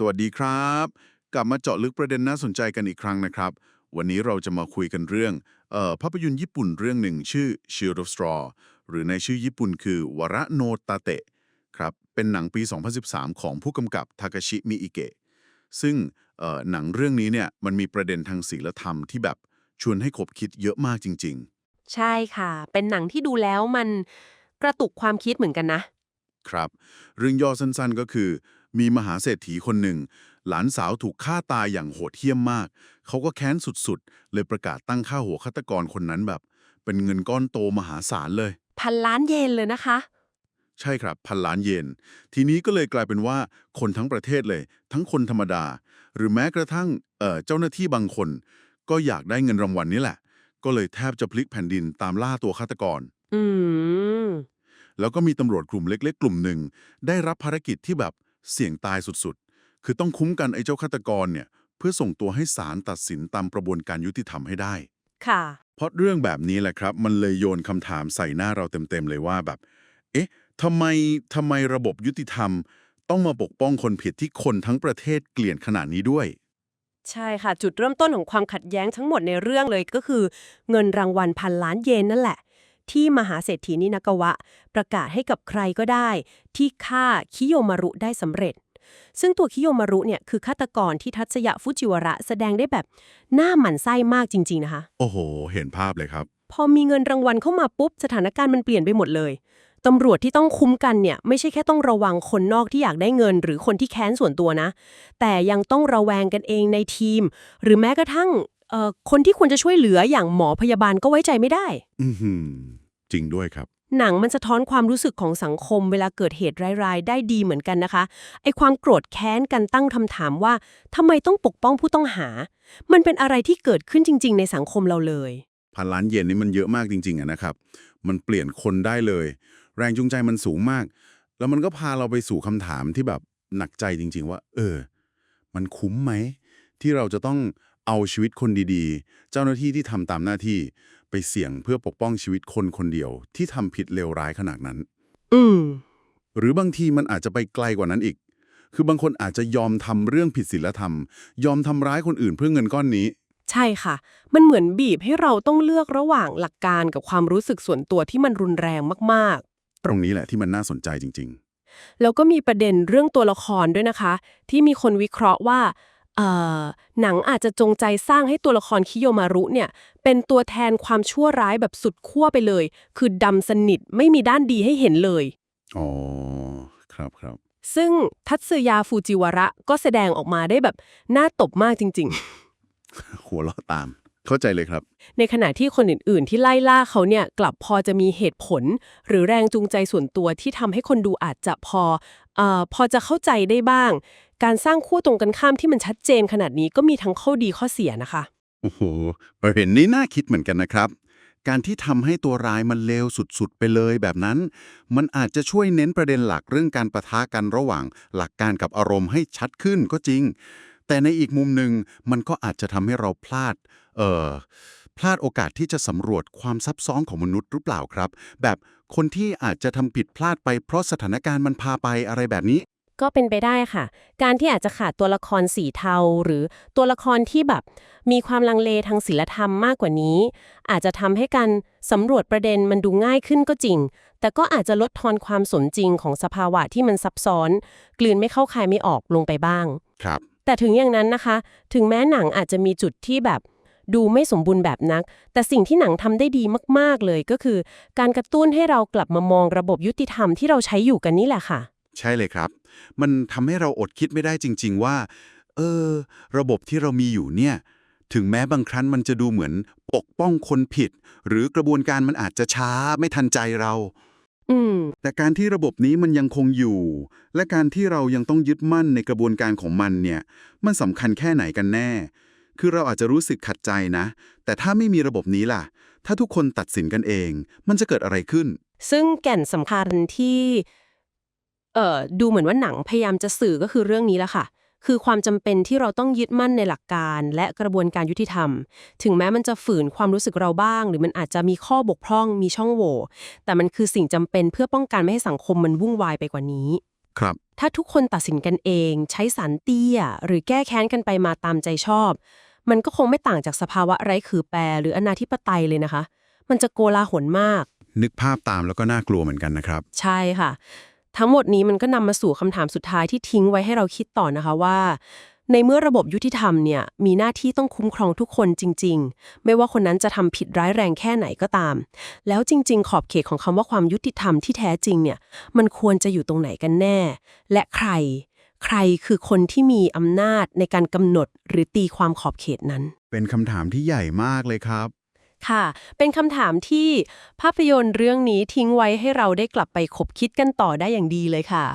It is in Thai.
สวัสดีครับ กลับมาเจาะลึกประเด็นน่าสนใจกันอีกครั้งนะครับ วันนี้เราจะมาคุยกันเรื่องเอ่อภาพยนตร์ญี่ปุ่นเรื่องหนึ่งชื่อ Shield of Straw หรือในชื่อญี่ปุ่นคือวระโนตาเตะครับเป็นหนังปี 2013 ของผู้กำกับทาคาชิมิอิเกะซึ่งเอ่อหนังเรื่องนี้เนี่ยมันมีประเด็นทางศีลธรรมที่แบบชวนให้คบคิดเยอะมากจริง ๆ ใช่ค่ะ เป็นหนังที่ดูแล้วมันกระตุกความคิดเหมือนกันนะ ครับ เรื่องย่อสั้นๆก็คือ มีมหาเศรษฐีคนหนึ่ง หลานสาวถูกฆ่าตายอย่างโหดเหี้ยมมาก เขาก็แค้นสุดๆ เลยประกาศตั้งค่าหัวฆาตกรคนนั้นแบบ เป็นเงินก้อนโตมหาศาลเลย พันล้านเยนเลยนะคะ ใช่ครับ พันล้านเยน ทีนี้ก็เลยกลายเป็นว่าคนทั้งประเทศเลย ทั้งคนธรรมดา หรือแม้กระทั่งเอ่อเจ้าหน้าที่บางคน ก็อยากได้เงินรางวัลนี้แหละ ก็เลยแทบจะพลิกแผ่นดินตามล่าตัวฆาตกร อืมแล้วก็มีตำรวจกลุ่มเล็ก ๆ กลุ่มหนึ่ง ได้รับภารกิจที่แบบ เสี่ยงตายสุดๆ คือต้องคุ้มกันไอ้เจ้าฆาตกรเนี่ยเพื่อส่งตัวให้ศาลตัดสินตามกระบวนการยุติธรรมให้ได้ ค่ะ เพราะเรื่องแบบนี้แหละครับ มันเลยโยนคำถามใส่หน้าเราเต็มๆเลยว่าแบบ เอ๊ะทำไมทำไมระบบยุติธรรม ต้องมาปกป้องคนผิดที่คนทั้งประเทศเกลียดขนาดนี้ด้วย ใช่ค่ะ จุดเริ่มต้นของความขัดแย้งทั้งหมดในเรื่องเลยก็คือ เงินรางวัลพันล้านเยนนั่นแหละ ที่มหาเศรษฐีนินากาวะ ประกาศให้กับใครก็ได้ ที่ฆ่าคิโยมารุได้สำเร็จ ซึ่งตัวคิโยมารุเนี่ยคือฆาตกรที่ทัศยะฟุจิวระแสดงได้แบบหน้าหมันไส้มากจริง ๆ นะคะ โอ้โห เห็นภาพเลยครับ พอมีเงินรางวัลเข้ามาปุ๊บ สถานการณ์มันเปลี่ยนไปหมดเลยตำรวจที่ต้องคุ้มกันเนี่ยไม่ใช่แค่ต้องระวังคนนอกที่อยากได้เงิน หรือคนที่แค้นส่วนตัวนะ แต่ยังต้องระแวงกันเองในทีม หรือแม้กระทั่ง เอ่อคนที่ควรจะช่วยเหลืออย่างหมอพยาบาลก็ไว้ใจไม่ได้ อือหือจริงด้วยครับ หนังมันสะท้อนความรู้สึกของสังคมเวลาเกิดเหตุร้ายๆ ได้ดีเหมือนกันนะคะ ไอความโกรธแค้นกันตั้งคำถามว่าทำไมต้องปกป้องผู้ต้องหา มันเป็นอะไรที่เกิดขึ้นจริง ๆ ในสังคมเราเลย พันล้านเยนนี่มันเยอะมากจริงๆอะนะครับ มันเปลี่ยนคนได้เลย แรงจูงใจมันสูงมาก แล้วมันก็พาเราไปสู่คำถามที่แบบหนักใจจริง ๆ ว่า เออ มันคุ้มไหม ที่เราจะต้อง เอาชีวิตคนดีๆ เจ้าหน้าที่ที่ทำตามหน้าที่ไปเสี่ยงเพื่อปกป้องชีวิตคนคนเดียวที่ทำผิดเลวร้ายขนาดนั้น อืมหรือบางทีมันอาจจะไปไกลกว่านั้นอีก คือบางคนอาจจะยอมทำเรื่องผิดศีลธรรม ยอมทำร้ายคนอื่นเพื่อเงินก้อนนี้ ใช่ค่ะ มันเหมือนบีบให้เราต้องเลือกระหว่างหลักการกับความรู้สึกส่วนตัวที่มันรุนแรงมากตรงนี้แหละที่มันน่าสนใจจริง ๆ แล้วก็มีประเด็นเรื่องตัวละครด้วยนะคะ ที่มีคนวิเคราะห์ว่าเอ่อ หนังอาจจะจงใจสร้างให้ตัวละครคิโยมารุเนี่ย เป็นตัวแทนความชั่วร้ายแบบสุดขั้วไปเลย คือดำสนิทไม่มีด้านดีให้เห็นเลยๆอ๋อ ครับครับ ซึ่งทัตสึยาฟูจิวาระก็แสดงออกมาได้แบบน่าตบมากจริง ๆ หัวเราะตาม เข้าใจเลยครับ ในขณะที่คนอื่น ๆ ที่ไล่ล่าเขาเนี่ย กลับพอจะมีเหตุผล หรือแรงจูงใจส่วนตัวที่ทำให้คนดูอาจจะพอเอ่อ พอจะเข้าใจได้บ้าง การสร้างขั้วตรงกันข้ามที่มันชัดเจนขนาดนี้ก็มีทั้งข้อดีข้อเสียนะคะโอ้โหเห็นนี่น่าคิดเหมือนกันนะครับ การที่ทำให้ตัวร้ายมันเลวสุดๆ ไปเลยแบบนั้น มันอาจจะช่วยเน้นประเด็นหลักเรื่องการประทะกันระหว่าง หลักการกับอารมณ์ให้ชัดขึ้นก็จริง แต่ในอีกมุมหนึ่งมันก็อาจจะทำให้เราพลาด เอ่อพลาดโอกาสที่จะสำรวจความซับซ้อนของมนุษย์หรือเปล่าครับ แบบ คนที่อาจจะทำผิดพลาดไปเพราะสถานการณ์มันพาไปอะไรแบบนี้ ก็เป็นไปได้ค่ะ การที่อาจจะขาดตัวละครสีเทา หรือตัวละครที่แบบ มีความลังเลทางศีลธรรมมากกว่านี้ อาจจะทำให้การสำรวจประเด็นมันดูง่ายขึ้นก็จริง แต่ก็อาจจะลดทอนความสมจริงของสภาวะที่มันซับซ้อน กลืนไม่เข้าคายไม่ออกลงไปบ้าง ครับ แต่ถึงอย่างนั้นนะคะ ถึงแม้หนังอาจจะมีจุดที่แบบ ดูไม่สมบูรณ์แบบนัก แต่สิ่งที่หนังทำได้ดีมาก ๆ เลยก็คือ การกระตุ้นให้เรากลับมามองระบบยุติธรรมที่เราใช้อยู่กันนี่แหละค่ะ ใช่เลยครับ มันทำให้เราอดคิดไม่ได้จริง ๆ ว่า เออ ระบบที่เรามีอยู่เนี่ย ถึงแม้บางครั้งมันจะดูเหมือนปกป้องคนผิด หรือกระบวนการมันอาจจะช้าไม่ทันใจเราอืมแต่การที่ระบบนี้มันยังคงอยู่ และการที่เรายังต้องยึดมั่นในกระบวนการของมันเนี่ย มันสำคัญแค่ไหนกันแน่ คือเราอาจจะรู้สึกขัดใจนะ แต่ถ้าไม่มีระบบนี้ล่ะ ถ้าทุกคนตัดสินกันเอง มันจะเกิดอะไรขึ้น ซึ่งแก่นสำคัญที่เอ่อดูเหมือนว่าหนังพยายามจะสื่อก็คือเรื่องนี้แหละค่ะ คือความจำเป็นที่เราต้องยึดมั่นในหลักการ และกระบวนการยุติธรรม ถึงแม้มันจะฝืนความรู้สึกเราบ้าง หรือมันอาจจะมีข้อบกพร่องมีช่องโหว่ แต่มันคือสิ่งจำเป็นเพื่อป้องกันไม่ให้สังคมมันวุ่นวายไปกว่านี้ ครับ ถ้าทุกคนตัดสินกันเอง ใช้สารเตี้ย หรือแก้แค้นกันไปมาตามใจชอบ มันก็คงไม่ต่างจากสภาวะไร้ขือแปรหรืออนาธิปไตยเลยนะคะ มันจะโกลาหลมาก นึกภาพตามแล้วก็น่ากลัวเหมือนกันนะครับ ใช่ค่ะ ทั้งหมดนี้มันก็นำมาสู่คำถามสุดท้ายที่ทิ้งไว้ให้เราคิดต่อนะคะว่า ในเมื่อระบบยุติธรรมเนี่ยมีหน้าที่ต้องคุ้มครองทุกคนจริง ๆ ไม่ว่าคนนั้นจะทำผิดร้ายแรงแค่ไหนก็ตาม แล้วจริง ๆ ขอบเขตของคำว่าความยุติธรรมที่แท้จริงเนี่ยมันควรจะอยู่ตรงไหนกันแน่ และใคร ใครคือคนที่มีอำนาจในการกำหนดหรือตีความขอบเขตนั้น เป็นคำถามที่ใหญ่มากเลยครับ ค่ะ เป็นคำถามที่ภาพยนตร์เรื่องนี้ทิ้งไว้ให้เราได้กลับไปคบคิดกันต่อได้อย่างดีเลยค่ะ